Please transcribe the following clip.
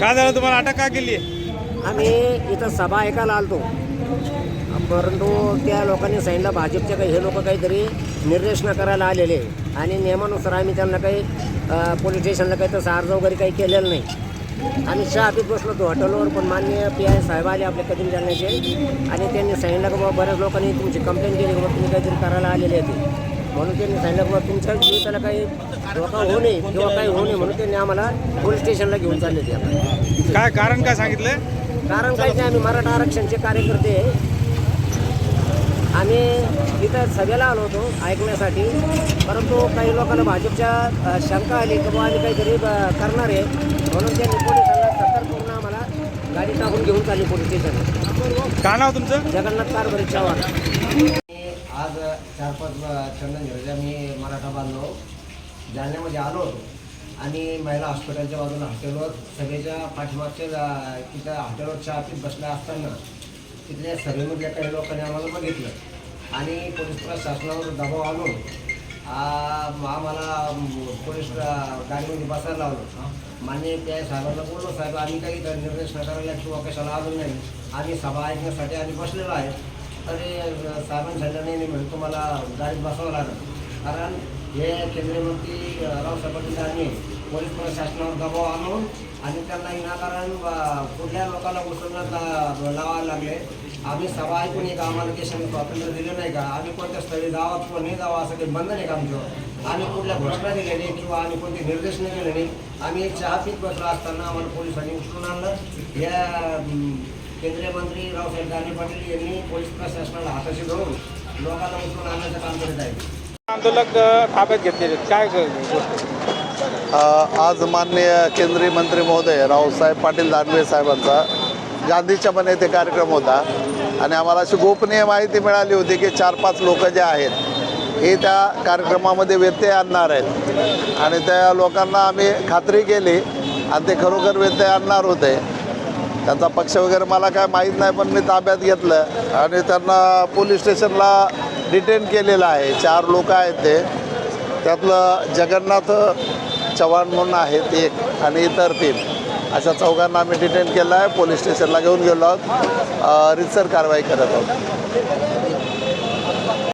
काय झालं तुम्हाला? अटक का केली? आम्ही इथं सभा ऐकायला आलतो. परंतु त्या लोकांनी सांगितलं भाजपचे काही हे लोक काहीतरी निर्देशन करायला आलेले. आहे. आणि नियमानुसार आम्ही त्यांना काही पोलीस स्टेशनला काही तसं अर्ज वगैरे काही केलेलं नाही. आम्ही चहा बसलो होतो हॉटेलवर पण मान्य पी आय साहेब आले आपल्या कधी जाण्याचे आणि त्यांनी सांगितलं की बाबा बऱ्याच लोकांनी तुमची कंप्लेंट केली की बाबा तुम्ही काहीतरी करायला आलेले होते म्हणून त्यांनी सांगितलं बाबा तुमच्या जीविताला काही धोका होऊ नये किंवा काही होऊ नये म्हणून त्यांनी आम्हाला पोलीस स्टेशनला घेऊन चालले ते आता. काय कारण काय सांगितलं कारण काही नाही आम्ही मराठा आरक्षणचे कार्यकर्ते आहे. आम्ही इथं सभेला आलो होतो ऐकण्यासाठी परंतु काही लोकांना भाजपच्या शंका आली की बुवा आम्ही काहीतरी करणार आहे म्हणून त्यांनी पोलिसांना सतर्क करून आम्हाला गाडी टाकून घेऊन चालली पोलीस स्टेशनला काय नाव तुमचं? जगन्नाथ कारभारी चव्हाण. चार पाच चंदन झिरजा मी मराठा बांधव. जालन्यामध्ये आलो होतो. आणि महिला हॉस्पिटलच्या बाजूला हॉटेलवर सभेच्या पाठीमागच्या तिथं हॉटेलवर चहा पीत बसल्या असताना तिथल्या सभेमधल्या काही लोकांनी आम्हाला बघितलं. आणि पोलीस प्रशासनावर दबाव आणून आम्हाला पोलीस गाडीमध्ये बसायला लावलं. मान्य आय साहेबांना बोललो साहेब आम्ही काही निर्देश न करायला किंवा कशाला आलो नाही. आम्ही सभा ऐकण्यासाठी आम्ही बसलेलो आहे. तरी साधन साहेबांनी नाही नाही म्हणजे तुम्हाला गाडीत बसावं लागलं. कारण हे केंद्रीय मंत्री रावसाहेब पाटील यांनी पोलीस प्रशासनावर दबाव आणून आणि त्यांना विनाकारण कुठल्या लोकांना उचलण्यात लावायला लागले. आम्ही सभा ऐकून एक आम्हाला देशाने स्वातंत्र्य दिलं नाही का? आम्ही कोणत्या स्थळी जावा किंवा नाही जावा असं काही बंधन आहे का आमचं? आम्ही कुठल्या घोषणा दिल्या नाही किंवा आम्ही कोणते निर्देश नाही दिले नाही. आम्ही चहा पीत बसलो असताना आम्हाला पोलिसांनी उचलून आणलं. या केंद्रीय मंत्री रावसाहेब दानवे पाटील यांनी पोलीस प्रशासनाला हाताशी धरून लोकांना उचलून आणण्याचं काम करीत आहे आंदोलक ताब्यात घेतलेले. काय आज माननीय केंद्रीय मंत्री महोदय रावसाहेब पाटील दानवे साहेबांचा गांधीच्या पण येथे कार्यक्रम होता. आणि आम्हाला अशी गोपनीय माहिती मिळाली होती की चार पाच लोक जे आहेत हे त्या कार्यक्रमामध्ये व्यत्यय आणणार आहेत. आणि त्या लोकांना आम्ही खात्री केली आणि ते खरोखर व्यत्यय आणणार होते. त्यांचा पक्ष वगैरे मला काय माहीत नाही पण मी ताब्यात घेतलं. आणि त्यांना पोलीस स्टेशनला डिटेन केलेलं आहे. चार लोक आहेत ते. त्यातलं जगन्नाथ चव्हाण म्हणून आहेत एक आणि इतर तीन. अशा चौघांना आम्ही डिटेन केलं आहे. पोलीस स्टेशनला घेऊन गेलो आहोत. रितसर कारवाई करत आहोत.